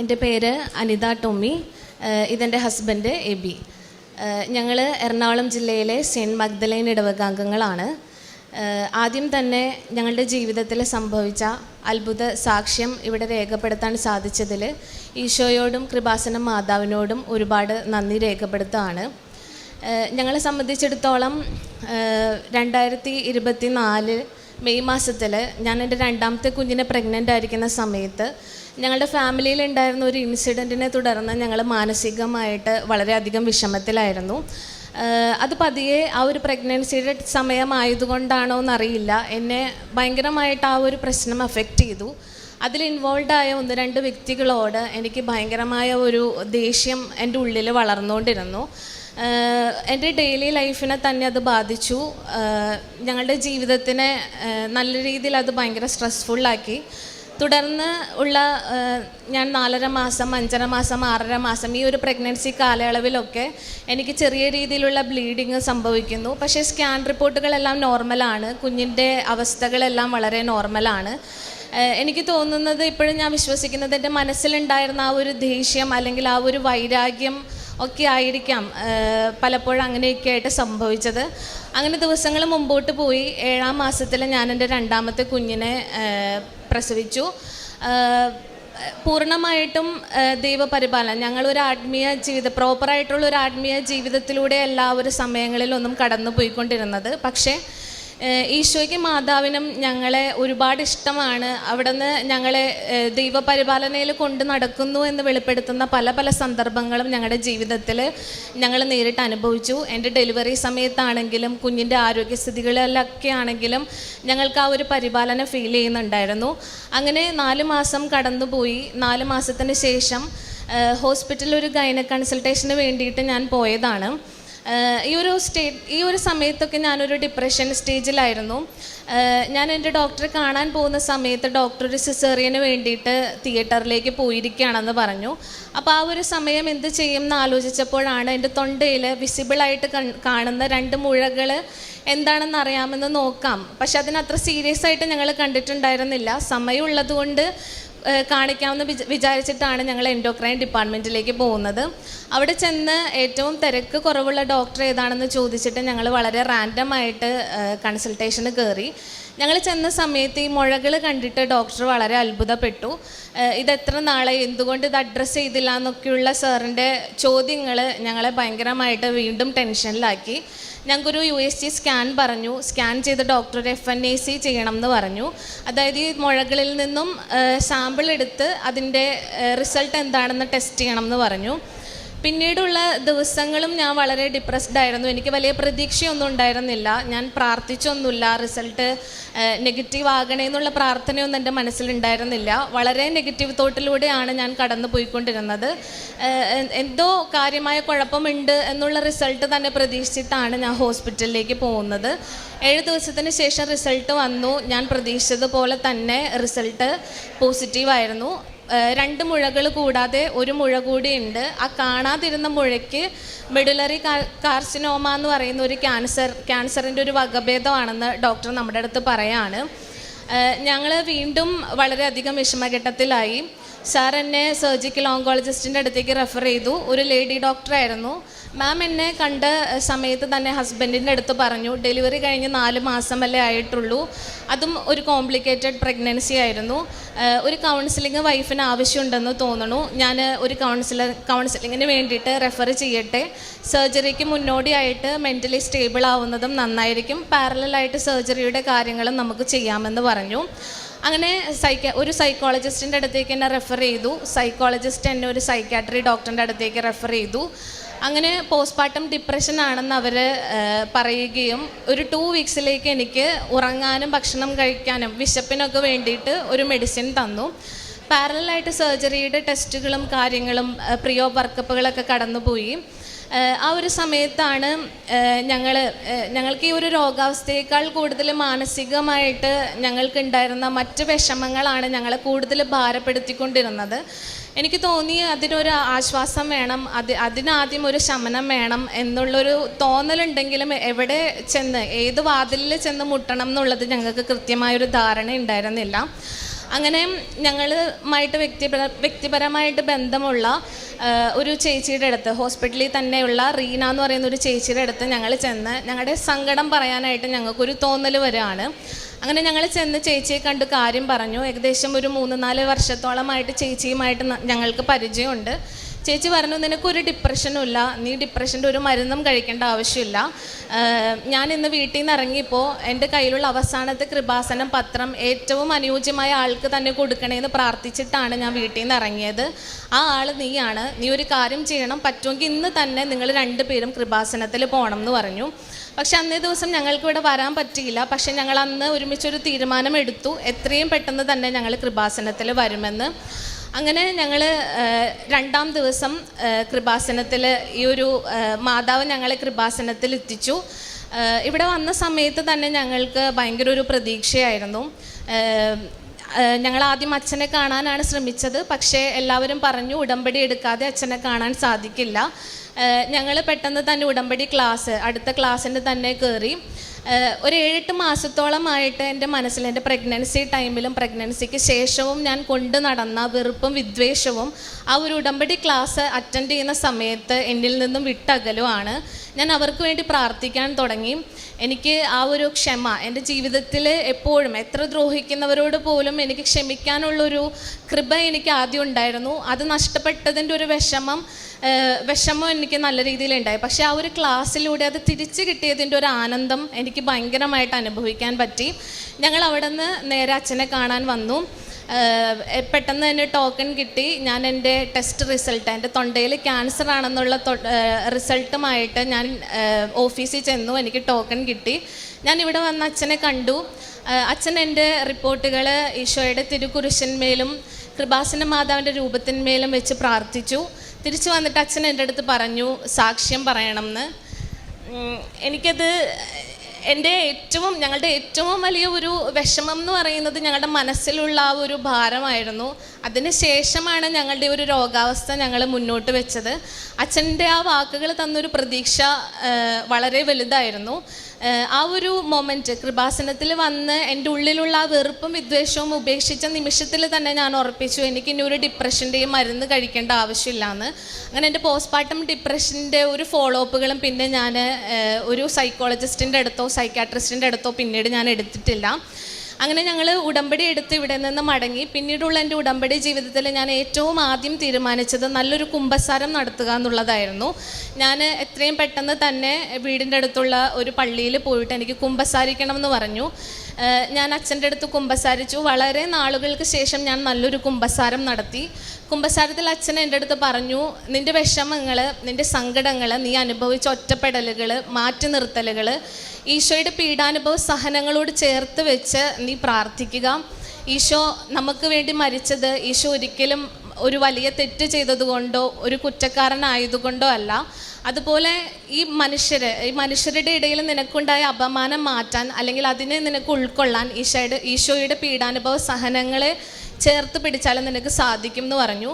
എന്റെ പേര് അനിത ടോമി ഇതെന്റെ ഹസ്ബൻഡ് എബി ഞങ്ങൾ എറണാകുളം ജില്ലയിലെ സെന്റ് മഗ്ദലൈൻ ഇടവകാംഗങ്ങളാണ്. ആദ്യം തന്നെ ഞങ്ങളുടെ ജീവിതത്തിൽ സംഭവിച്ച അത്ഭുത സാക്ഷ്യം ഇവിടെ രേഖപ്പെടുത്താൻ സാധിച്ചതിൽ ഈശോയോടും കൃപാസന മാതാവിനോടും ഒരുപാട് നന്ദി രേഖപ്പെടുത്തുകയാണ്. ഞങ്ങളെ സംബന്ധിച്ചിടത്തോളം രണ്ടായിരത്തി ഇരുപത്തി നാല് മെയ് മാസത്തിൽ ഞാൻ എന്റെ രണ്ടാമത്തെ കുഞ്ഞിനെ പ്രഗ്നന്റ് ആയിരിക്കുന്ന സമയത്ത് ഞങ്ങളുടെ ഫാമിലിയിൽ ഉണ്ടായിരുന്ന ഒരു ഇൻസിഡന്റിനെ തുടർന്ന് ഞങ്ങൾ മാനസികമായിട്ട് വളരെയധികം വിഷമത്തിലായിരുന്നു. അത് പതിയെ ആ ഒരു പ്രഗ്നൻസിയുടെ സമയമായതുകൊണ്ടാണോ എന്നറിയില്ല. എന്നെ ഭയങ്കരമായിട്ട് ആ ഒരു പ്രശ്നം അഫക്റ്റ് ചെയ്തു. അതിൽ ഇൻവോൾവ് ആയ ഒന്ന് രണ്ട് വ്യക്തികളോട് എനിക്ക് ഭയങ്കരമായ ഒരു ദേഷ്യം എന്റെ ഉള്ളിൽ വളർന്നുകൊണ്ടിരുന്നു. എന്റെ ഡെയിലി ലൈഫിനെ തന്നെ അത് ബാധിച്ചു. ഞങ്ങളുടെ ജീവിതത്തിനെ നല്ല രീതിയിൽ അത് ഭയങ്കര സ്ട്രെസ്ഫുള്ളാക്കി തുടർന്ന് ഉള്ള ഞാൻ നാലര മാസം അഞ്ചര മാസം ആറര മാസം ഈ ഒരു പ്രഗ്നൻസി കാലയളവിലൊക്കെ എനിക്ക് ചെറിയ രീതിയിലുള്ള ബ്ലീഡിങ് സംഭവിക്കുന്നു. പക്ഷേ സ്കാൻ റിപ്പോർട്ടുകളെല്ലാം നോർമലാണ് കുഞ്ഞിന്റെ അവസ്ഥകളെല്ലാം വളരെ നോർമലാണ് എനിക്ക് തോന്നുന്നത് ഇപ്പോഴും ഞാൻ വിശ്വസിക്കുന്നത് എന്റെ മനസ്സിലുണ്ടായിരുന്ന ആ ഒരു ദേഷ്യം അല്ലെങ്കിൽ ആ ഒരു വൈരാഗ്യം ഒക്കെ ആയിരിക്കാം പലപ്പോഴും അങ്ങനെയൊക്കെ ആയിട്ട് സംഭവിച്ചത്. അങ്ങനെ ദിവസങ്ങൾ മുമ്പോട്ട് പോയി. ഏഴാം മാസത്തിൽ ഞാൻ എന്റെ രണ്ടാമത്തെ കുഞ്ഞിനെ പ്രസവിച്ചു. പൂർണമായിട്ടും ദൈവപരിപാലനം. ഞങ്ങളൊരു ആത്മീയ ജീവിത പ്രോപ്പറായിട്ടുള്ള ഒരു ആത്മീയ ജീവിതത്തിലൂടെ എല്ലാ ഒരു സമയങ്ങളിലൊന്നും കടന്നു പോയിക്കൊണ്ടിരുന്നത് പക്ഷേ ഈശോയ്ക്ക് മാതാവിനും ഞങ്ങളെ ഒരുപാട് ഇഷ്ടമാണ്. അവിടുന്ന് ഞങ്ങളെ ദൈവപരിപാലനയിൽ കൊണ്ട് നടക്കുന്നു എന്ന് വെളിപ്പെടുത്തുന്ന പല പല സന്ദർഭങ്ങളും ഞങ്ങളുടെ ജീവിതത്തിൽ ഞങ്ങൾ നേരിട്ട് അനുഭവിച്ചു. എന്റെ ഡെലിവറി സമയത്താണെങ്കിലും കുഞ്ഞിന്റെ ആരോഗ്യസ്ഥിതികളിലൊക്കെ ആണെങ്കിലും ഞങ്ങൾക്ക് ആ ഒരു പരിപാലനം ഫീൽ ചെയ്യുന്നുണ്ടായിരുന്നു. അങ്ങനെ നാല് മാസം കടന്നുപോയി. നാല് മാസത്തിന് ശേഷം ഹോസ്പിറ്റലിൽ ഒരു ഗൈന കൺസൾട്ടേഷന് വേണ്ടിയിട്ട് ഞാൻ പോയതാണ്. ഈ ഒരു സ്റ്റേ ഈ ഒരു സമയത്തൊക്കെ ഞാനൊരു ഡിപ്രഷൻ സ്റ്റേജിലായിരുന്നു ഞാൻ എന്റെ ഡോക്ടറെ കാണാൻ പോകുന്ന സമയത്ത് ഡോക്ടർ ഒരു സിസേറിയന് വേണ്ടിയിട്ട് തിയേറ്ററിലേക്ക് പോയിരിക്കുകയാണെന്ന് പറഞ്ഞു. അപ്പോൾ ആ ഒരു സമയം എന്ത് ചെയ്യും എന്ന് ആലോചിച്ചപ്പോഴാണ് എന്റെ തൊണ്ടയിൽ വിസിബിളായിട്ട് കാണുന്ന രണ്ട് മുഴകൾ എന്താണെന്ന് അറിയാമെന്ന് നോക്കാം. പക്ഷെ അതിനത്ര സീരിയസ് ആയിട്ട് ഞങ്ങൾ കണ്ടിട്ടുണ്ടായിരുന്നില്ല. സമയമുള്ളത് കൊണ്ട് ഏഹ് കാണിക്കാമെന്ന് വിച വിചാരിച്ചിട്ടാണ് ഞങ്ങൾ എൻഡോക്രൈൻ ഡിപ്പാർട്ട്മെന്റിലേക്ക് പോകുന്നത്. അവിടെ ചെന്ന് ഏറ്റവും തിരക്ക് കുറവുള്ള ഡോക്ടർ ഏതാണെന്ന് ചോദിച്ചിട്ട് ഞങ്ങൾ വളരെ റാൻഡമായിട്ട് കൺസൾട്ടേഷന് കയറി ഞങ്ങൾ ചെന്ന സമയത്ത് ഈ മുഴകൾ കണ്ടിട്ട് ഡോക്ടർ വളരെ അത്ഭുതപ്പെട്ടു. എത്ര നാളെ എന്തുകൊണ്ട് ഇത് അഡ്രസ്സ് ചെയ്തില്ല എന്നൊക്കെയുള്ള സാറിന്റെ ചോദ്യങ്ങൾ ഞങ്ങളെ ഭയങ്കരമായിട്ട് വീണ്ടും ടെൻഷനിലാക്കി. ഞങ്ങൾക്കൊരു യു എസ് ജി സ്കാൻ പറഞ്ഞു. സ്കാൻ ചെയ്ത doctor F N A C ചെയ്യണം എന്ന് പറഞ്ഞു. അതായത് ഈ മുഴകളിൽ നിന്നും സാമ്പിൾ എടുത്ത് അതിന്റെ റിസൾട്ട് എന്താണെന്ന് ടെസ്റ്റ് ചെയ്യണം എന്ന് പറഞ്ഞു. പിന്നീടുള്ള ദിവസങ്ങളും ഞാൻ വളരെ ഡിപ്രസ്ഡ് ആയിരുന്നു. എനിക്ക് വലിയ പ്രതീക്ഷയൊന്നും ഉണ്ടായിരുന്നില്ല. ഞാൻ പ്രാർത്ഥിച്ചൊന്നുമില്ല. റിസൾട്ട് നെഗറ്റീവ് ആകണേ എന്നുള്ള പ്രാർത്ഥനയൊന്നും എന്റെ മനസ്സിലുണ്ടായിരുന്നില്ല വളരെ നെഗറ്റീവ് തോട്ടിലൂടെയാണ് ഞാൻ കടന്നു പോയിക്കൊണ്ടിരുന്നത് എന്തോ കാര്യമായ കുഴപ്പമുണ്ട് എന്നുള്ള റിസൾട്ട് തന്നെ പ്രതീക്ഷിച്ചിട്ടാണ് ഞാൻ ഹോസ്പിറ്റലിലേക്ക് പോകുന്നത്. ഏഴ് ദിവസത്തിന് ശേഷം റിസൾട്ട് വന്നു. ഞാൻ പ്രതീക്ഷിച്ചതുപോലെ തന്നെ റിസൾട്ട് പോസിറ്റീവായിരുന്നു രണ്ട് മുഴകൾ കൂടാതെ ഒരു മുഴ കൂടിയുണ്ട്. ആ കാണാതിരുന്ന മുഴയ്ക്ക് മെഡുലറി കാർസിനോമ എന്ന് പറയുന്ന ഒരു ക്യാൻസർ ക്യാൻസറിന്റെ ഒരു വകഭേദമാണെന്ന് ഡോക്ടർ നമ്മുടെ അടുത്ത് പറയാണ്. ഞങ്ങൾ വീണ്ടും വളരെയധികം വിഷമഘട്ടത്തിലായി. സാർ എന്നെ സർജിക്കൽ ഓങ്കോളജിസ്റ്റിന്റെ അടുത്തേക്ക് റെഫർ ചെയ്തു. ഒരു ലേഡി ഡോക്ടറായിരുന്നു മാം എന്നെ കണ്ട സമയത്ത് തന്നെ ഹസ്ബൻഡിന്റെ അടുത്ത് പറഞ്ഞു ഡെലിവറി കഴിഞ്ഞ് നാല് മാസമല്ലേ ആയിട്ടുള്ളൂ. അതും ഒരു കോംപ്ലിക്കേറ്റഡ് പ്രഗ്നൻസി ആയിരുന്നു. ഒരു കൗൺസിലിംഗ് വൈഫിന് ആവശ്യമുണ്ടെന്ന് തോന്നുന്നു ഞാൻ ഒരു കൗൺസിലർ കൗൺസിലിങ്ങിന് വേണ്ടിയിട്ട് റെഫർ ചെയ്യട്ടെ. സർജറിക്ക് മുന്നോടിയായിട്ട് മെന്റലി സ്റ്റേബിൾ ആവുന്നതും നന്നായിരിക്കും. പാരലായിട്ട് സർജറിയുടെ കാര്യങ്ങളും നമുക്ക് ചെയ്യാമെന്ന് പറഞ്ഞു. അങ്ങനെ സൈക്ക ഒരു സൈക്കോളജിസ്റ്റിന്റെ അടുത്തേക്ക് എന്നെ റെഫർ ചെയ്തു. സൈക്കോളജിസ്റ്റ് എന്നെ ഒരു സൈക്കാട്രി ഡോക്ടറിന്റെ അടുത്തേക്ക് റെഫർ ചെയ്തു. അങ്ങനെ പോസ്റ്റ്മോർട്ടം ഡിപ്രഷൻ ആണെന്ന് അവർ പറയുകയും ഒരു ടു വീക്സിലേക്ക് എനിക്ക് ഉറങ്ങാനും ഭക്ഷണം കഴിക്കാനും വിശപ്പിനൊക്കെ വേണ്ടിയിട്ട് ഒരു മെഡിസിൻ തന്നു. പാരലായിട്ട് സർജറിയുടെ ടെസ്റ്റുകളും കാര്യങ്ങളും പ്രിയോ വർക്കപ്പുകളൊക്കെ കടന്നുപോയി. ആ ഒരു സമയത്താണ് ഞങ്ങൾ ഞങ്ങൾക്ക് ഈ ഒരു രോഗാവസ്ഥയേക്കാൾ കൂടുതൽ മാനസികമായിട്ട് ഞങ്ങൾക്കുണ്ടായിരുന്ന മറ്റ് വിഷമങ്ങളാണ് ഞങ്ങളെ കൂടുതൽ ഭാരപ്പെടുത്തിക്കൊണ്ടിരുന്നത്. എനിക്ക് തോന്നി അതിനൊരു ആശ്വാസം വേണം അത് അതിനാദ്യം ഒരു ശമനം വേണം എന്നുള്ളൊരു തോന്നലുണ്ടെങ്കിലും എവിടെ ചെന്ന് ഏത് വാതിലിൽ ചെന്ന് മുട്ടണം എന്നുള്ളത് ഞങ്ങൾക്ക് കൃത്യമായൊരു ധാരണ ഉണ്ടായിരുന്നില്ല അങ്ങനെ ഞങ്ങളുമായിട്ട് വ്യക്തിപര വ്യക്തിപരമായിട്ട് ബന്ധമുള്ള ഒരു ചേച്ചിയുടെ അടുത്ത് ഹോസ്പിറ്റലിൽ തന്നെയുള്ള റീന എന്ന് പറയുന്ന ഒരു ചേച്ചിയുടെ അടുത്ത് ഞങ്ങൾ ചെന്ന് ഞങ്ങളുടെ സങ്കടം പറയാനായിട്ട് ഞങ്ങൾക്കൊരു തോന്നൽ വരികയാണ് അങ്ങനെ ഞങ്ങൾ ചെന്ന് ചേച്ചിയെ കണ്ട് കാര്യം പറഞ്ഞു. ഏകദേശം ഒരു മൂന്ന് നാല് വർഷത്തോളമായിട്ട് ചേച്ചിയുമായിട്ട് ഞങ്ങൾക്ക് പരിചയമുണ്ട്. ചേച്ചി പറഞ്ഞു നിനക്കൊരു ഡിപ്രഷനും ഇല്ല. നീ ഡിപ്രഷന്റെ ഒരു മരുന്നും കഴിക്കേണ്ട ആവശ്യമില്ല. ഞാൻ ഇന്ന് വീട്ടിൽ നിന്ന് ഇറങ്ങിയപ്പോൾ എന്റെ കയ്യിലുള്ള അവസാനത്തെ കൃപാസനം പത്രം ഏറ്റവും അനുയോജ്യമായ ആൾക്ക് തന്നെ കൊടുക്കണേന്ന് പ്രാർത്ഥിച്ചിട്ടാണ് ഞാൻ വീട്ടിൽ നിന്ന് ഇറങ്ങിയത്. ആ ആൾ നീയാണ്. നീ ഒരു കാര്യം ചെയ്യണം. പറ്റുമെങ്കിൽ ഇന്ന് തന്നെ നിങ്ങൾ രണ്ടുപേരും കൃപാസനത്തിൽ പോകണം എന്ന് പറഞ്ഞു. പക്ഷെ അന്നേ ദിവസം ഞങ്ങൾക്ക് ഇവിടെ വരാൻ പറ്റിയില്ല. പക്ഷെ ഞങ്ങൾ അന്ന് ഒരുമിച്ചൊരു തീരുമാനം എടുത്തു എത്രയും പെട്ടെന്ന് തന്നെ ഞങ്ങൾ കൃപാസനത്തിൽ വരുമെന്ന്. അങ്ങനെ ഞങ്ങൾ രണ്ടാം ദിവസം കൃപാസനത്തിൽ ഈ ഒരു മാതാവ് ഞങ്ങളെ കൃപാസനത്തിൽ എത്തിച്ചു. ഇവിടെ വന്ന സമയത്ത് തന്നെ ഞങ്ങൾക്ക് ഭയങ്കര ഒരു പ്രതീക്ഷയായിരുന്നു. ഞങ്ങൾ ആദ്യം അച്ഛനെ കാണാനാണ് ശ്രമിച്ചത്. പക്ഷേ എല്ലാവരും പറഞ്ഞു ഉടമ്പടി എടുക്കാതെ അച്ഛനെ കാണാൻ സാധിക്കില്ല. ഞങ്ങൾ പെട്ടെന്ന് തന്നെ ഉടമ്പടി ക്ലാസ് അടുത്ത ക്ലാസ്സിന്റെ തന്നെ കയറി ഒരു ഏഴെട്ട് മാസത്തോളമായിട്ട് എന്റെ മനസ്സിൽ എന്റെ പ്രഗ്നൻസി ടൈമിലും പ്രഗ്നൻസിക്ക് ശേഷവും ഞാൻ കൊണ്ടു നടന്ന വെറുപ്പും വിദ്വേഷവും ആ ഒരു ഉടമ്പടി ക്ലാസ് അറ്റൻഡ് ചെയ്യുന്ന സമയത്ത് എന്നിൽ നിന്നും വിട്ടകലുമാണ് ഞാൻ അവർക്ക് വേണ്ടി പ്രാർത്ഥിക്കാൻ തുടങ്ങി. എനിക്ക് ആ ഒരു ക്ഷമ എന്റെ ജീവിതത്തിൽ എപ്പോഴും എത്ര ദ്രോഹിക്കുന്നവരോട് പോലും എനിക്ക് ക്ഷമിക്കാനുള്ളൊരു കൃപ എനിക്ക് ആദ്യം ഉണ്ടായിരുന്നു. അത് നഷ്ടപ്പെട്ടതിന്റെ ഒരു വിഷമം വിഷമം എനിക്ക് നല്ല രീതിയിൽ ഉണ്ടായി. പക്ഷേ ആ ഒരു ക്ലാസ്സിലൂടെ അത് തിരിച്ചു കിട്ടിയതിന്റെ ഒരു ആനന്ദം എനിക്ക് ഭയങ്കരമായിട്ട് അനുഭവിക്കാൻ പറ്റി. ഞങ്ങൾ അവിടെ നിന്ന് നേരെ അച്ഛനെ കാണാൻ വന്നു. പെട്ടെന്ന് തന്നെ ടോക്കൺ കിട്ടി. ഞാൻ എന്റെ ടെസ്റ്റ് റിസൾട്ട് എന്റെ തൊണ്ടയിൽ ക്യാൻസർ ആണെന്നുള്ള റിസൾട്ടുമായിട്ട് ഞാൻ ഓഫീസിൽ ചെന്നു. എനിക്ക് ടോക്കൺ കിട്ടി. ഞാൻ ഇവിടെ വന്ന് അച്ഛനെ കണ്ടു. അച്ഛൻ എന്റെ റിപ്പോർട്ടുകൾ ഈശോയുടെ തിരുക്കുരിശന്മേലും കൃപാസന മാതാവിന്റെ രൂപത്തിന്മേലും വെച്ച് പ്രാർത്ഥിച്ചു. തിരിച്ചു വന്നിട്ട് അച്ഛൻ എന്റെ അടുത്ത് പറഞ്ഞു സാക്ഷ്യം പറയണം എന്ന് എനിക്കത് എന്റെ ഏറ്റവും ഞങ്ങളുടെ ഏറ്റവും വലിയ ഒരു വിഷമം എന്ന് പറയുന്നത് ഞങ്ങളുടെ മനസ്സിലുള്ള ആ ഒരു ഭാരമായിരുന്നു. അതിന് ശേഷമാണ് ഞങ്ങളുടെ ഒരു രോഗാവസ്ഥ ഞങ്ങൾ മുന്നോട്ട് വെച്ചത്. അച്ഛന്റെ ആ വാക്കുകൾ തന്നൊരു പ്രതീക്ഷ വളരെ വലുതായിരുന്നു. ആ, ഒരു മൊമെന്റ് കൃപാസനത്തിൽ വന്ന് എന്റെ ഉള്ളിലുള്ള ആ വെറുപ്പും വിദ്വേഷവും ഉപേക്ഷിച്ച നിമിഷത്തിൽ തന്നെ ഞാൻ ഉറപ്പിച്ചു എനിക്ക് ഇനി ഒരു ഡിപ്രഷന്റെയും മരുന്ന് കഴിക്കേണ്ട ആവശ്യമില്ല എന്ന് അങ്ങനെ എന്റെ പോസ്റ്റ്മോർട്ടം ഡിപ്രഷന്റെ ഒരു ഫോളോ അപ്പുകളും പിന്നെ ഞാൻ ഒരു സൈക്കോളജിസ്റ്റിന്റെ അടുത്തോ സൈക്കാട്രിസ്റ്റിന്റെ അടുത്തോ പിന്നീട് ഞാൻ എടുത്തിട്ടില്ല. അങ്ങനെ ഞങ്ങൾ ഉടമ്പടി എടുത്ത് ഇവിടെ നിന്ന് മടങ്ങി. പിന്നീടുള്ള എന്റെ ഉടമ്പടി ജീവിതത്തിൽ ഞാൻ ഏറ്റവും ആദ്യം തീരുമാനിച്ചത് നല്ലൊരു കുമ്പസാരം നടത്തുക എന്നുള്ളതായിരുന്നു. ഞാൻ എത്രയും പെട്ടെന്ന് തന്നെ വീടിന്റെ അടുത്തുള്ള ഒരു പള്ളിയിൽ പോയിട്ട് എനിക്ക് കുമ്പസാരിക്കണം എന്ന് പറഞ്ഞു. ഞാൻ അച്ഛന്റെ അടുത്ത് കുമ്പസാരിച്ചു. വളരെ നാളുകൾക്ക് ശേഷം ഞാൻ നല്ലൊരു കുമ്പസാരം നടത്തി. കുമ്പസാരത്തിൽ അച്ഛൻ എന്റെ അടുത്ത് പറഞ്ഞു നിന്റെ വിഷമങ്ങൾ നിന്റെ സങ്കടങ്ങൾ നീ അനുഭവിച്ച ഒറ്റപ്പെടലുകൾ മാറ്റി നിർത്തലുകൾ ഈശോയുടെ പീഡാനുഭവ സഹനങ്ങളോട് ചേർത്ത് വെച്ച് നീ പ്രാർത്ഥിക്കുക. ഈശോ നമുക്ക് വേണ്ടി മരിച്ചത് ഈശോ ഒരിക്കലും ഒരു വലിയ തെറ്റ് ചെയ്തതുകൊണ്ടോ ഒരു കുറ്റക്കാരനായതുകൊണ്ടോ അല്ല. അതുപോലെ ഈ മനുഷ്യരെ ഈ മനുഷ്യരുടെ ഇടയിൽ നിനക്കുണ്ടായ അപമാനം മാറ്റാൻ അല്ലെങ്കിൽ അതിനെ നിനക്ക് ഉൾക്കൊള്ളാൻ ഈശോയുടെ ഈശോയുടെ പീഡാനുഭവ സഹനങ്ങളെ ചേർത്ത് പിടിച്ചാലും നിനക്ക് സാധിക്കും എന്ന് പറഞ്ഞു.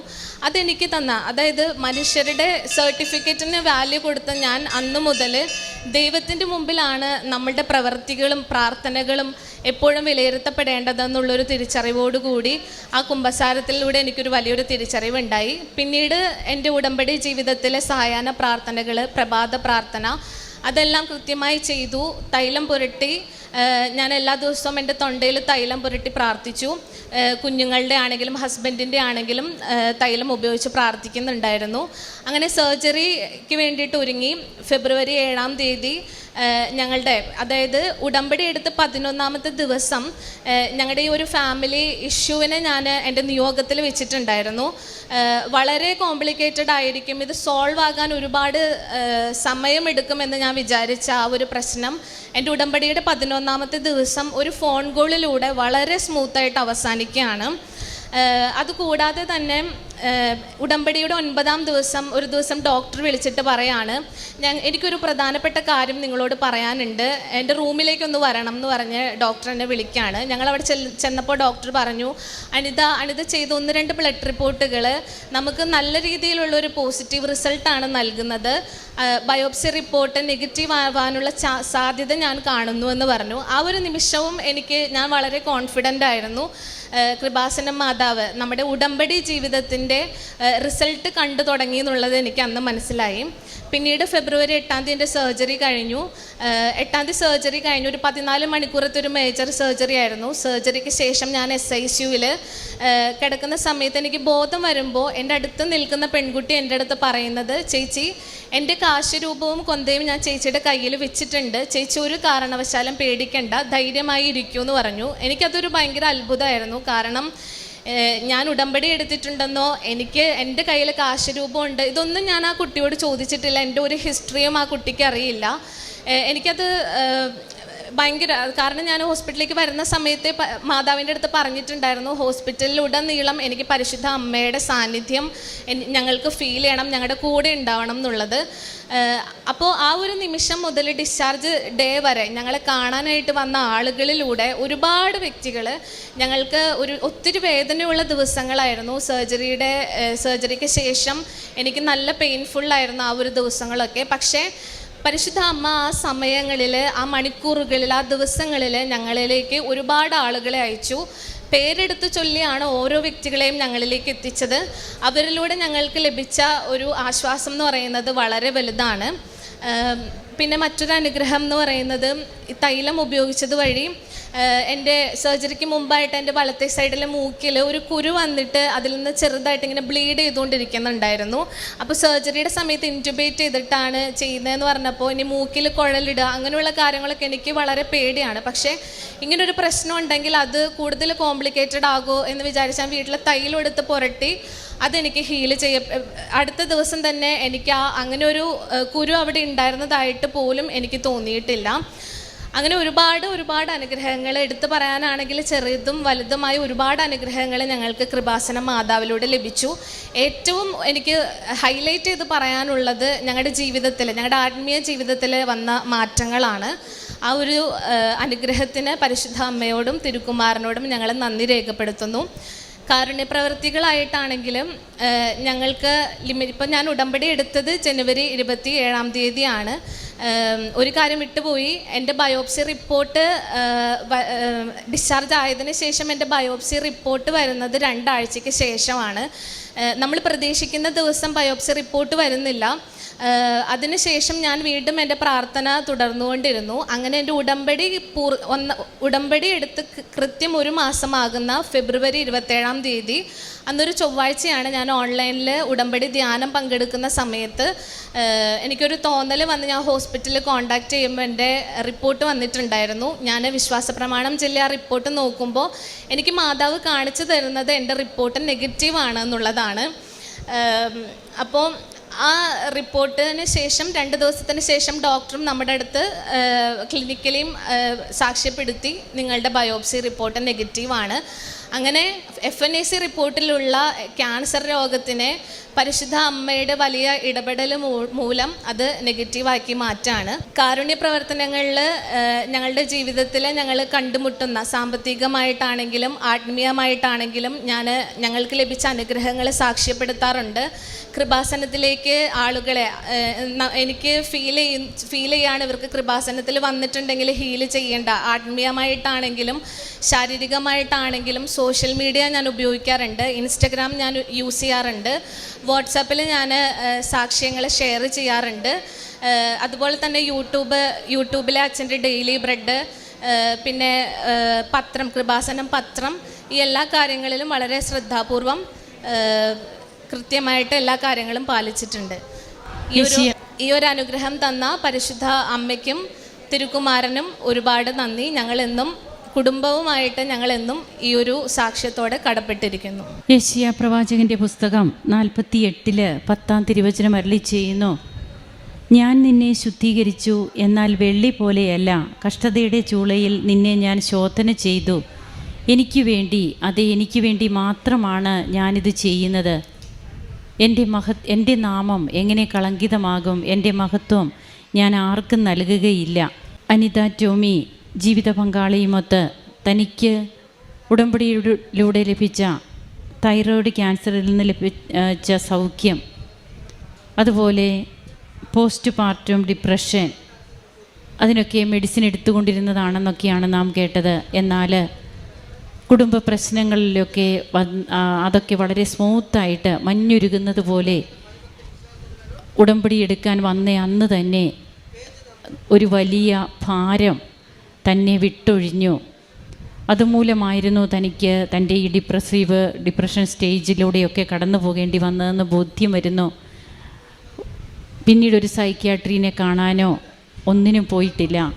അതെനിക്ക് തന്ന. അതായത് മനുഷ്യരുടെ സർട്ടിഫിക്കറ്റിന് വാല്യൂ കൊടുത്ത ഞാൻ അന്ന് മുതൽ ദൈവത്തിന്റെ മുമ്പിലാണ് നമ്മളുടെ പ്രവൃത്തികളും പ്രാർത്ഥനകളും എപ്പോഴും വിലയിരുത്തപ്പെടേണ്ടതെന്നുള്ളൊരു തിരിച്ചറിവോടുകൂടി ആ കുംഭസാരത്തിലൂടെ എനിക്കൊരു വലിയൊരു തിരിച്ചറിവുണ്ടായി. പിന്നീട് എന്റെ ഉടമ്പടി ജീവിതത്തിലെ സഹായന പ്രാർത്ഥനകൾ പ്രഭാത പ്രാർത്ഥന അതെല്ലാം കൃത്യമായി ചെയ്തു. തൈലം പുരട്ടി ഞാൻ എല്ലാ ദിവസവും എന്റെ തൊണ്ടയിൽ തൈലം പുരട്ടി പ്രാർത്ഥിച്ചു. കുഞ്ഞുങ്ങളുടെ ആണെങ്കിലും ഹസ്ബൻഡിന്റെ ആണെങ്കിലും തൈലം ഉപയോഗിച്ച് പ്രാർത്ഥിക്കുന്നുണ്ടായിരുന്നു. അങ്ങനെ സർജറിക്ക് വേണ്ടിയിട്ട് ഒരുങ്ങി. ഫെബ്രുവരി ഏഴാം തീയതി ഞങ്ങളുടെ അതായത് ഉടമ്പടി എടുത്ത് പതിനൊന്നാമത്തെ ദിവസം ഞങ്ങളുടെ ഈ ഒരു ഫാമിലി ഇഷ്യൂവിനെ ഞാൻ എന്റെ നിയോഗത്തിൽ വെച്ചിട്ടുണ്ടായിരുന്നു. വളരെ കോംപ്ലിക്കേറ്റഡ് ആയിരിക്കും. ഇത് സോൾവ് ആകാൻ ഒരുപാട് സമയമെടുക്കുമെന്ന് ഞാൻ വിചാരിച്ച ആ ഒരു പ്രശ്നം. എന്റെ ഉടമ്പടിയുടെ പതിനൊന്നാമത്തെ ദിവസം ഒരു ഫോൺ കോളിലൂടെ വളരെ സ്മൂത്തായിട്ട് അവസാനിക്കുകയാണ്. അതുകൂടാതെ തന്നെ ഉടമ്പടിയുടെ ഒൻപതാം ദിവസം ഒരു ദിവസം ഡോക്ടർ വിളിച്ചിട്ട് പറയാണ് ഞാൻ എനിക്കൊരു പ്രധാനപ്പെട്ട കാര്യം നിങ്ങളോട് പറയാനുണ്ട്. എന്റെ റൂമിലേക്കൊന്ന് വരണം എന്ന് പറഞ്ഞ് ഡോക്ടർ എന്നെ വിളിക്കുകയാണ് ചെല്ല് ചെന്നപ്പോൾ ഡോക്ടർ പറഞ്ഞു അനിത അനിത ചെയ്ത ഒന്ന് രണ്ട് ബ്ലഡ് റിപ്പോർട്ടുകൾ നമുക്ക് നല്ല രീതിയിലുള്ള ഒരു പോസിറ്റീവ് റിസൾട്ടാണ് നൽകുന്നത്. ബയോപ്സി റിപ്പോർട്ട് നെഗറ്റീവ് ആവാനുള്ള സാധ്യത ഞാൻ കാണുന്നു എന്ന് പറഞ്ഞു. ആ ഒരു നിമിഷവും എനിക്ക് ഞാൻ വളരെ കോൺഫിഡന്റ് ആയിരുന്നു. കൃപാസനം മാതാവ് നമ്മുടെ ഉടമ്പടി ജീവിതത്തിന്റെ റിസൾട്ട് കണ്ടു തുടങ്ങി എന്നുള്ളത് എനിക്ക് അന്ന് മനസ്സിലായി. പിന്നീട് ഫെബ്രുവരി എട്ടാം തീയതി എന്റെ സർജറി കഴിഞ്ഞു. എട്ടാം തീയതി സർജറി കഴിഞ്ഞു. ഒരു പതിനാല് മണിക്കൂറത്തെ ഒരു മേജർ സർജറി ആയിരുന്നു. സർജറിക്ക് ശേഷം ഞാൻ എസ് ഐ സിയുവിൽ കിടക്കുന്ന സമയത്ത് എനിക്ക് ബോധം വരുമ്പോൾ എന്റെ അടുത്ത് നിൽക്കുന്ന പെൺകുട്ടി എന്റെ അടുത്ത് പറയുന്നത് ചേച്ചി എന്റെ കാശരൂപവും കൊന്തയും ഞാൻ ചേച്ചിയുടെ കയ്യിൽ വെച്ചിട്ടുണ്ട്. ചേച്ചി ഒരു കാരണവശാലും പേടിക്കണ്ട. ധൈര്യമായി ഇരിക്കൂ എന്ന് പറഞ്ഞു. എനിക്കതൊരു ഭയങ്കര അത്ഭുതമായിരുന്നു. കാരണം ഞാൻ ഉടമ്പടി എടുത്തിട്ടുണ്ടെന്നോ എനിക്ക് എന്റെ കയ്യിൽ കാശരൂപമുണ്ട് ഇതൊന്നും ഞാൻ ആ കുട്ടിയോട് ചോദിച്ചിട്ടില്ല. എന്റെ ഒരു ഹിസ്റ്ററിയും ആ കുട്ടിക്ക് അറിയില്ല. എനിക്കത് ഭയങ്കര കാരണം ഞാൻ ഹോസ്പിറ്റലിലേക്ക് വരുന്ന സമയത്ത് മാതാവിന്റെ അടുത്ത് പറഞ്ഞിട്ടുണ്ടായിരുന്നു ഹോസ്പിറ്റലിലുടനീളം എനിക്ക് പരിശുദ്ധ അമ്മയുടെ സാന്നിധ്യം ഞങ്ങൾക്ക് ഫീൽ ചെയ്യണം ഞങ്ങളുടെ കൂടെ ഉണ്ടാവണം എന്നുള്ളത്. അപ്പോൾ ആ ഒരു നിമിഷം മുതൽ ഡിസ്ചാർജ് ഡേ വരെ ഞങ്ങളെ കാണാനായിട്ട് വന്ന ആളുകളിലൂടെ ഒരുപാട് വ്യക്തികൾ ഞങ്ങൾക്ക് ഒരു ഒത്തിരി വേദനയുള്ള ദിവസങ്ങളായിരുന്നു. സർജറിയുടെ സർജറിക്ക് ശേഷം എനിക്ക് നല്ല പെയിൻഫുള്ളായിരുന്നു ആ ഒരു ദിവസങ്ങളൊക്കെ. പക്ഷേ പരിശുദ്ധ അമ്മ ആ സമയങ്ങളിൽ ആ മണിക്കൂറുകളിൽ ആ ദിവസങ്ങളിൽ ഞങ്ങളിലേക്ക് ഒരുപാട് ആളുകളെ അയച്ചു. പേരെടുത്ത് ചൊല്ലിയാണ് ഓരോ വ്യക്തികളെയും ഞങ്ങളിലേക്ക് എത്തിച്ചത്. അവരിലൂടെ ഞങ്ങൾക്ക് ലഭിച്ച ഒരു ആശ്വാസം എന്ന് പറയുന്നത് വളരെ വലുതാണ്. പിന്നെ മറ്റൊരു അനുഗ്രഹം എന്ന് പറയുന്നത് തൈലം ഉപയോഗിച്ചത് വഴി എന്റെ സർജറിക്ക് മുമ്പായിട്ട് എന്റെ വലത്തെ സൈഡിലെ മൂക്കിൽ ഒരു കുരു വന്നിട്ട് അതിൽ നിന്ന് ചെറുതായിട്ട് ഇങ്ങനെ ബ്ലീഡ് ചെയ്തുകൊണ്ടിരിക്കുന്നുണ്ടായിരുന്നു. അപ്പോൾ സർജറിയുടെ സമയത്ത് ഇന്റുബേറ്റ് ചെയ്തിട്ടാണ് ചെയ്യുന്നതെന്ന് പറഞ്ഞപ്പോൾ ഇനി മൂക്കിൽ കുഴലിടുക അങ്ങനെയുള്ള കാര്യങ്ങളൊക്കെ എനിക്ക് വളരെ പേടിയാണ്. പക്ഷേ ഇങ്ങനൊരു പ്രശ്നം ഉണ്ടെങ്കിൽ അത് കൂടുതൽ കോംപ്ലിക്കേറ്റഡ് ആകുമോ എന്ന് വിചാരിച്ച് ഞാൻ തൈലെടുത്ത് പുരട്ടി അതെനിക്ക് ഹീൽ ചെയ്യ അടുത്ത ദിവസം തന്നെ എനിക്ക് ആ അങ്ങനെ ഒരു കുരു അവിടെ ഉണ്ടായിരുന്നതായിട്ട് പോലും എനിക്ക് തോന്നിയിട്ടില്ല. അങ്ങനെ ഒരുപാട് ഒരുപാട് അനുഗ്രഹങ്ങൾ എടുത്തു പറയാനാണെങ്കിൽ ചെറുതും വലുതുമായ ഒരുപാട് അനുഗ്രഹങ്ങൾ ഞങ്ങൾക്ക് കൃപാസന മാതാവിലൂടെ ലഭിച്ചു. ഏറ്റവും എനിക്ക് ഹൈലൈറ്റ് ചെയ്ത് പറയാനുള്ളത് ഞങ്ങളുടെ ജീവിതത്തിൽ ഞങ്ങളുടെ ആത്മീയ ജീവിതത്തിൽ വന്ന മാറ്റങ്ങളാണ്. ആ ഒരു അനുഗ്രഹത്തിന് പരിശുദ്ധ അമ്മയോടും തിരുക്കുമാരനോടും ഞങ്ങൾ നന്ദി രേഖപ്പെടുത്തുന്നു. കാരുണ്യപ്രവർത്തികളായിട്ടാണെങ്കിലും ഏഹ്, ഞങ്ങൾക്ക് ലിമിറ്റ് ഇപ്പം ഞാൻ ഉടമ്പടി എടുത്തത് ജനുവരി ഇരുപത്തി ഏഴാം തീയതിയാണ്. ഒരു കാര്യം വിട്ടുപോയി. എന്റെ ബയോപ്സി റിപ്പോർട്ട് ഡിസ്ചാർജ് ആയതിനു ശേഷം എന്റെ ബയോപ്സി റിപ്പോർട്ട് വരുന്നത് രണ്ടാഴ്ചയ്ക്ക് ശേഷമാണ്. നമ്മൾ പ്രതീക്ഷിക്കുന്ന ദിവസം ബയോപ്സി റിപ്പോർട്ട് വരുന്നില്ല. അതിനുശേഷം ഞാൻ വീണ്ടും എന്റെ പ്രാർത്ഥന തുടർന്നുകൊണ്ടിരുന്നു. അങ്ങനെ എന്റെ ഉടമ്പടി പൂർ ഒന്ന് ഉടമ്പടി എടുത്ത് കൃത്യം ഒരു മാസമാകുന്ന ഫെബ്രുവരി ഇരുപത്തേഴാം തീയതി അന്നൊരു ചൊവ്വാഴ്ചയാണ് ഞാൻ ഓൺലൈനിൽ ഉടമ്പടി ധ്യാനം പങ്കെടുക്കുന്ന സമയത്ത് എനിക്കൊരു തോന്നൽ വന്ന് ഞാൻ ഹോസ്പിറ്റലിൽ കോൺടാക്ട് ചെയ്യുമ്പോൾ എന്റെ റിപ്പോർട്ട് വന്നിട്ടുണ്ടായിരുന്നു. ഞാൻ വിശ്വാസ പ്രമാണം ചെല്ലിയ റിപ്പോർട്ട് നോക്കുമ്പോൾ എനിക്ക് മാതാവ് കാണിച്ചു തരുന്നത് എന്റെ റിപ്പോർട്ട് നെഗറ്റീവ് ആണ് എന്നുള്ളതാണ് അപ്പോൾ ആ റിപ്പോർട്ടിന് ശേഷം രണ്ട് ദിവസത്തിന് ശേഷം ഡോക്ടറും നമ്മുടെ അടുത്ത് ക്ലിനിക്കലിയും സാക്ഷ്യപ്പെടുത്തി നിങ്ങളുടെ ബയോപ്സി റിപ്പോർട്ട് നെഗറ്റീവാണ്. അങ്ങനെ എഫ് എൻ എ സി റിപ്പോർട്ടിലുള്ള ക്യാൻസർ രോഗത്തിനെ പരിശുദ്ധ അമ്മയുടെ വലിയ ഇടപെടൽ മൂലം അത് നെഗറ്റീവാക്കി മാറ്റാണ്. കാരുണ്യ പ്രവർത്തനങ്ങളിൽ ഞങ്ങളുടെ ജീവിതത്തിൽ ഞങ്ങൾ കണ്ടുമുട്ടുന്ന സാമ്പത്തികമായിട്ടാണെങ്കിലും ആത്മീയമായിട്ടാണെങ്കിലും ഞാൻ ഞങ്ങൾക്ക് ലഭിച്ച അനുഗ്രഹങ്ങൾ സാക്ഷ്യപ്പെടുത്താറുണ്ട്. കൃപാസനത്തിലേക്ക് ആളുകളെ എനിക്ക് ഫീൽ ചെയ്യും ഫീൽ ചെയ്യാണ് ഇവർക്ക് കൃപാസനത്തിൽ വന്നിട്ടുണ്ടെങ്കിൽ ഹീൽ ചെയ്യേണ്ട. ആത്മീയമായിട്ടാണെങ്കിലും ശാരീരികമായിട്ടാണെങ്കിലും സോഷ്യൽ മീഡിയ ഞാൻ ഉപയോഗിക്കാറുണ്ട്. ഇൻസ്റ്റഗ്രാം ഞാൻ യൂസ് ചെയ്യാറുണ്ട്. വാട്സാപ്പിൽ ഞാൻ സാക്ഷ്യങ്ങൾ ഷെയർ ചെയ്യാറുണ്ട്. അതുപോലെ തന്നെ യൂട്യൂബ് യൂട്യൂബിലെ അച്ഛന്റെ ഡെയിലി ബ്രെഡ് പിന്നെ പത്രം കൃപാസനം പത്രം ഈ എല്ലാ കാര്യങ്ങളിലും വളരെ ശ്രദ്ധാപൂർവം കൃത്യമായിട്ട് എല്ലാ കാര്യങ്ങളും പാലിച്ചിട്ടുണ്ട്. ഈ ഒരു ഈ ഒരു അനുഗ്രഹം തന്ന പരിശുദ്ധ അമ്മയ്ക്കും തിരുക്കുമാരനും ഒരുപാട് നന്ദി. ഞങ്ങളെന്നും കുടുംബവുമായിട്ട് ഞങ്ങൾ എന്നും ഈ ഒരു സാക്ഷ്യത്തോടെ കടപ്പെട്ടിരിക്കുന്നു. യശിയ പ്രവാചകന്റെ പുസ്തകം നാൽപ്പത്തി എട്ടിൽ പത്താം തിരുവചനം അരളി ചെയ്യുന്നു. ഞാൻ നിന്നെ ശുദ്ധീകരിച്ചു എന്നാൽ വെള്ളി പോലെയല്ല. കഷ്ടതയുടെ ചൂളയിൽ നിന്നെ ഞാൻ ശോധന ചെയ്തു. എനിക്ക് വേണ്ടി അത് എനിക്ക് വേണ്ടി മാത്രമാണ് ഞാനിത് ചെയ്യുന്നത്. എന്റെ മഹ എന്റെ നാമം എങ്ങനെ കളങ്കിതമാകും? എന്റെ മഹത്വം ഞാൻ ആർക്കും നൽകുകയില്ല. അനിത ടോമി ജീവിത പങ്കാളിയുമൊത്ത് തനിക്ക് ഉടമ്പടിയിലൂടെ ലഭിച്ച തൈറോയ്ഡ് ക്യാൻസറിൽ നിന്ന് ലഭിച്ച സൗഖ്യം അതുപോലെ പോസ്റ്റ് പാർട്ടും ഡിപ്രഷൻ അതിനൊക്കെ മെഡിസിൻ എടുത്തുകൊണ്ടിരുന്നതാണെന്നൊക്കെയാണ് നാം കേട്ടത്. എന്നാൽ കുടുംബ പ്രശ്നങ്ങളിലൊക്കെ അതൊക്കെ വളരെ സ്മൂത്തായിട്ട് മഞ്ഞുരുകുന്നത് പോലെ ഉടമ്പടി എടുക്കാൻ വന്ന അന്ന് തന്നെ ഒരു വലിയ ഭാരം തന്നെ വിട്ടൊഴിഞ്ഞു. അതുമൂലമായിരുന്നു തനിക്ക് തന്റെ ഈ ഡിപ്രസീവ് ഡിപ്രഷൻ സ്റ്റേജിലൂടെയൊക്കെ കടന്നു പോകേണ്ടി വന്നതെന്ന് ബോധ്യം വരുന്നു. പിന്നീട് ഒരു സൈക്യാട്രീനെ കാണാനോ ഒന്നിനും പോയിട്ടില്ല.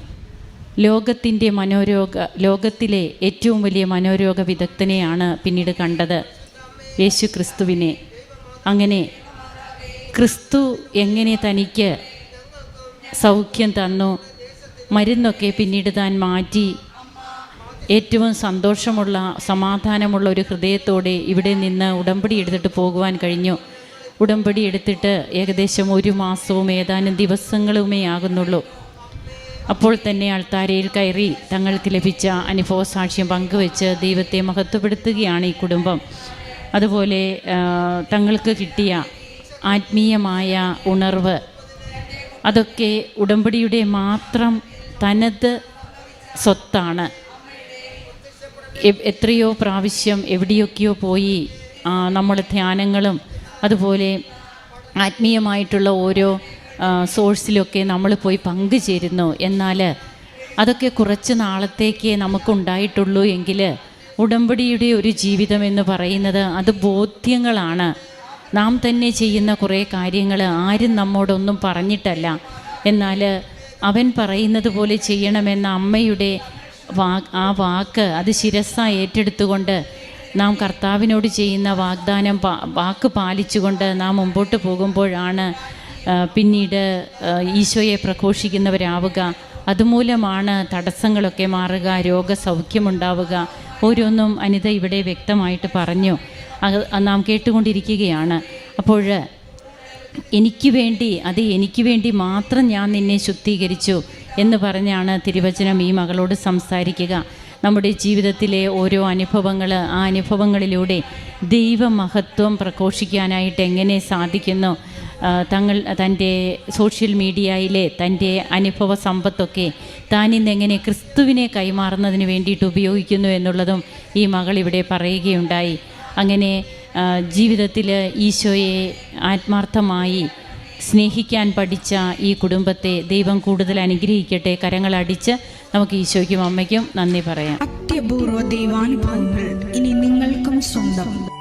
ലോകത്തിന്റെ മനോരോഗ ലോകത്തിലെ ഏറ്റവും വലിയ മനോരോഗ വിദഗ്ധനെയാണ് പിന്നീട് കണ്ടത്. യേശു ക്രിസ്തുവിനെ അങ്ങനെ ക്രിസ്തു എങ്ങനെ തനിക്ക് സൗഖ്യം തന്നു? മരുന്നൊക്കെ പിന്നീട് താൻ മാറ്റി. ഏറ്റവും സന്തോഷമുള്ള സമാധാനമുള്ള ഒരു ഹൃദയത്തോടെ ഇവിടെ നിന്ന് ഉടമ്പടി എടുത്തിട്ട് പോകുവാൻ കഴിഞ്ഞു. ഉടമ്പടി എടുത്തിട്ട് ഏകദേശം ഒരു മാസവും ഏതാനും ദിവസങ്ങളുമേ ആകുന്നുള്ളൂ. അപ്പോൾ തന്നെ ആൾത്താരയിൽ കയറി തങ്ങൾക്ക് ലഭിച്ച അനുഭവ സാക്ഷ്യം പങ്കുവെച്ച് ദൈവത്തെ മഹത്വപ്പെടുത്തുകയാണ് ഈ കുടുംബം. അതുപോലെ തങ്ങൾക്ക് കിട്ടിയ ആത്മീയമായ ഉണർവ്. അതൊക്കെ ഉടമ്പടിയുടെ മാത്രം തനത് സ്വത്താണ്. എത്രയോ പ്രാവശ്യം എവിടെയൊക്കെയോ പോയി നമ്മൾ ധ്യാനങ്ങളും അതുപോലെ ആത്മീയമായിട്ടുള്ള ഓരോ സോഴ്സിലൊക്കെ നമ്മൾ പോയി പങ്കുചേരുന്നു. എന്നാൽ അതൊക്കെ കുറച്ച് നാളത്തേക്ക് നമുക്കുണ്ടായിട്ടുള്ളൂ എങ്കിൽ ഉടമ്പടിയുടെ ഒരു ജീവിതം എന്ന് പറയുന്നത് അത് ബോധ്യങ്ങളാണ്. നാം തന്നെ ചെയ്യുന്ന കുറേ കാര്യങ്ങൾ ആരും നമ്മോടൊന്നും പറഞ്ഞിട്ടല്ല. എന്നാൽ അവൻ പറയുന്നത് പോലെ ചെയ്യണമെന്ന അമ്മയുടെ വാ ആ വാക്ക് അത് ശിരസ ഏറ്റെടുത്തുകൊണ്ട് നാം കർത്താവിനോട് ചെയ്യുന്ന വാഗ്ദാനം വാക്ക് പാലിച്ചുകൊണ്ട് നാം മുമ്പോട്ട് പോകുമ്പോഴാണ് പിന്നീട് ഈശോയെ പ്രഘോഷിക്കുന്നവരാവുക. അതുമൂലമാണ് തടസ്സങ്ങളൊക്കെ മാറുക രോഗസൗഖ്യമുണ്ടാവുക. ഓരോന്നും അനിത ഇവിടെ വ്യക്തമായിട്ട് പറഞ്ഞു. നാം കേട്ടുകൊണ്ടിരിക്കുകയാണ്. അപ്പോൾ എനിക്ക് വേണ്ടി അത് എനിക്ക് വേണ്ടി മാത്രം ഞാൻ നിന്നെ ശുദ്ധീകരിച്ചു എന്ന് പറഞ്ഞാണ് തിരുവചനം ഈ മകളോട് സംസാരിക്കുക. നമ്മുടെ ജീവിതത്തിലെ ഓരോ അനുഭവങ്ങൾ ആ അനുഭവങ്ങളിലൂടെ ദൈവമഹത്വം പ്രഘോഷിക്കാനായിട്ട് എങ്ങനെ സാധിക്കുന്നു? തങ്ങൾ തന്റെ സോഷ്യൽ മീഡിയയിലെ തന്റെ അനുഭവ സമ്പത്തൊക്കെ താൻ ഇന്ന് എങ്ങനെ ക്രിസ്തുവിനെ കൈമാറുന്നതിന് വേണ്ടിയിട്ട് ഉപയോഗിക്കുന്നു എന്നുള്ളതും ഈ മകൾ ഇവിടെ പറയുകയുണ്ടായി. അങ്ങനെ ജീവിതത്തിൽ ഈശോയെ ആത്മാർത്ഥമായി സ്നേഹിക്കാൻ പഠിച്ച ഈ കുടുംബത്തെ ദൈവം കൂടുതൽ അനുഗ്രഹിക്കട്ടെ. കരങ്ങളടിച്ച് നമുക്ക് ഈശോയ്ക്കും അമ്മയ്ക്കും നന്ദി പറയാം. അത്യപൂർവ ദൈവാനുഭവങ്ങൾ ഇനി നിങ്ങൾക്കും സ്വന്തം.